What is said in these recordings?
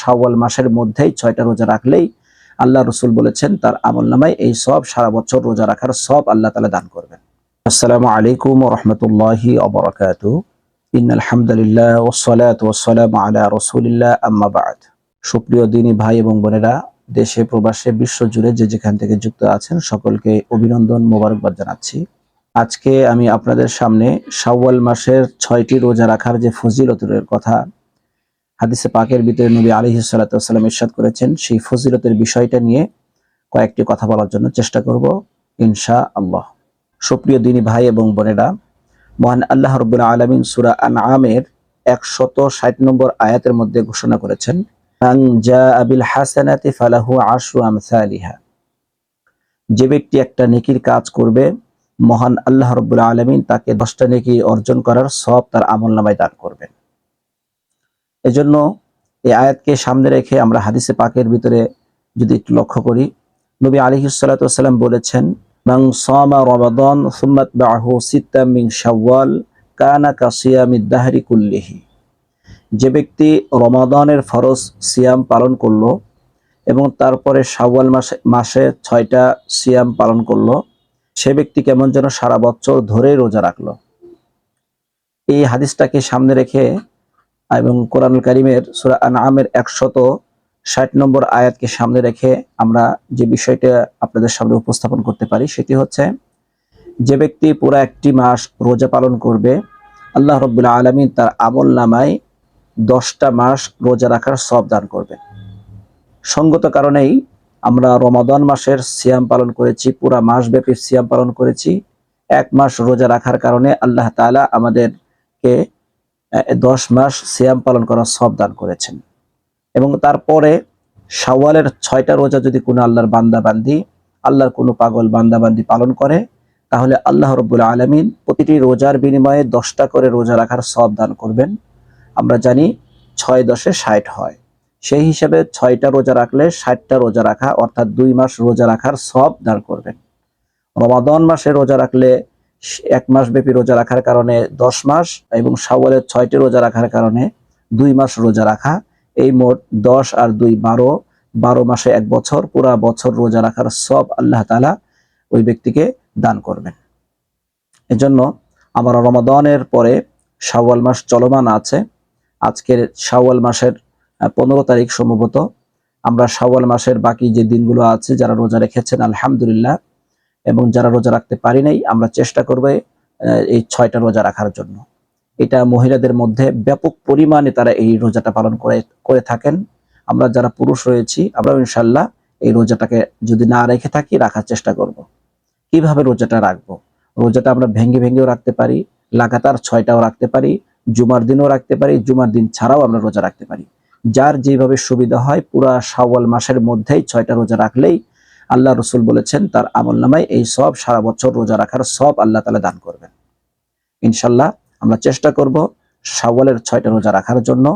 শাওয়াল মাসের মধ্যেই ছয়টা রোজা রাখলেই আল্লাহ রসুল বলেছেন, তার আমল নামায় এই সব সারা বছর রোজা রাখার সব আল্লাহ তালা দান করবেন। আসসালামু আলাইকুম রহমতুল্লাহি অবরাকাত ইন আলহামদুলিল্লাহ ওসলাত ওসালাম আলা রসুলিল্লাহ, আম্মা বাদ। সুপ্রিয় দিনী ভাই এবং বোনেরা, দেশে, প্রবাসে, বিশ্ব জুড়ে যে যেখান থেকে যুক্ত আছেন, সকলকে অভিনন্দন, মোবারকবাদ জানাচ্ছি। আজকে আমি আপনাদের সামনে শাওয়াল মাসের ছয়টি রোজা রাখার যে ফজিলতের কথা হাদিসে পাকের ভিতরে নবী আলী সাল্লাম ইরশাদ করেছেন, সেই ফজিলতের বিষয়টা নিয়ে কয়েকটি কথা বলার জন্য চেষ্টা করব ইনশা আল্লাহ সুপ্রিয় দিনী ভাই এবং বোনেরা, মহান আল্লাহ রব্বুল আলমিন সুরা আন আমের একশত ষাট নম্বর আয়াতের মধ্যে ঘোষণা করেছেন, "মান জাআ বিল হাসানাতি ফালাহু আশরু আমসালিহা যে ব্যক্তি একটা নেকির কাজ করবে, মহান আল্লাহ রব্বুল আলমিন তাকে দশটা নেকি অর্জন করার সব তার আমল নামায় দান করবেন। এজন্য এই আয়াতকে সামনে রেখে আমরা হাদিসে পাকের ভিতরে যদি একটু লক্ষ্য করি, নবী বলেছেন সিত্তা মিন শাওয়াল কানা কুল্লিহি। যে ব্যক্তি রমাদানের ফরজ সিয়াম পালন করল এবং তারপরে শাওয়াল মাসে মাসে ছয়টা সিয়াম পালন করল, সে ব্যক্তি কেমন যেন সারা বছর ধরে রোজা রাখল। এই হাদিসটাকে সামনে রেখে এবং কোরআনুল কারিমের সুরা আনআমের একশত ষাট নম্বর আয়াতকে সামনে রেখে আমরা যে বিষয়টা আপনাদের সামনে উপস্থাপন করতে পারি, সেটি হচ্ছে, যে ব্যক্তি পুরো একটি মাস রোজা পালন করবে, আল্লাহ রব্বুল্লাহ আলমিন তার আমল নামায় দশটা মাস রোজা রাখার সব দান করবে। সঙ্গত কারণেই আমরা রমাদান মাসের সিয়াম পালন করেছি, পুরা মাসব্যাপী সিয়াম পালন করেছি। এক মাস রোজা রাখার কারণে আল্লাহ তাআলা আমাদেরকে দশ মাস সিয়াম পালন করার সব দান করেছেন। এবং তারপরে শাওয়ালের ছয়টা রোজা যদি কোনো আল্লাহর বান্দা বান্দি আল্লাহর কোনো পাগল বান্দা বান্দি পালন করে, তাহলে আল্লাহ রব্বুল আলমিন প্রতিটি রোজার বিনিময়ে দশটা করে রোজা রাখার সব দান করবেন। আমরা জানি ছয় দশে ষাট হয়। সেই হিসাবে ছয়টা রোজা রাখলে ষাটটা রোজা রাখা, অর্থাৎ দুই মাস রোজা রাখার সব দান করবেন। রমাদন মাসে রোজা রাখলে এক মাস ব্যাপী রোজা রাখার কারণে দশ মাস এবং শাওয়ালের ছয়টি রোজা রাখার কারণে দুই মাস রোজা রাখা। এই মোট দশ আর দুই বারো বারো মাসে এক বছর, পুরা বছর রোজা রাখার সব আল্লাহ তালা ওই ব্যক্তিকে দান করবেন। এজন্য আমার রমাদনের পরে শাওয়াল মাস চলমান আছে। আজকের শাওয়াল মাসের পনেরো তারিখ সম্ভবত। আমরা শাওয়াল মাসের বাকি যে দিনগুলো আছে, যারা রোজা রেখেছেন, আলহামদুলিল্লাহ এবং যারা রোজা রাখতে পারি নাই, আমরা চেষ্টা করব এই ছয়টা রোজা রাখার জন্য। এটা মহিলাদের মধ্যে ব্যাপক পরিমাণে তারা এই রোজাটা পালন করে করে থাকেন। আমরা যারা পুরুষ রয়েছি আমরা ইনশাল্লাহ এই রোজাটাকে যদি না রেখে থাকি, রাখার চেষ্টা করব। কীভাবে রোজাটা রাখব? রোজাটা আমরা ভেঙে ভেঙেও রাখতে পারি, লাগাতার ছয়টাও রাখতে পারি, জুমার দিনও রাখতে পারি, জুমার দিন ছাড়াও আমরা রোজা রাখতে পারি। যার যেভাবে সুবিধা হয়, পুরা শাওয়াল মাসের মধ্যেই ছয়টা রোজা রাখলেই আল্লাহ রসুল বলেছেন, তার আমল নামায় এই সব সারা বছর রোজা রাখার সব আল্লাহ তালা দান করবেন। ইনশাল্লাহ আমরা চেষ্টা করব শাওয়ালের ছয়টা রোজা রাখার জন্য।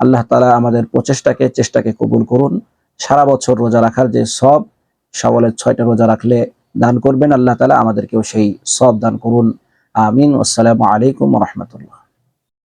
আল্লাহ তালা আমাদের প্রচেষ্টাকে, চেষ্টাকে কবুল করুন। সারা বছর রোজা রাখার যে সব, শাওয়ালের ছয়টা রোজা রাখলে দান করবেন আল্লাহ তালা আমাদেরকেও সেই সব দান করুন। আমিন। আসসালামু আলাইকুম রহমতুল্লাহ।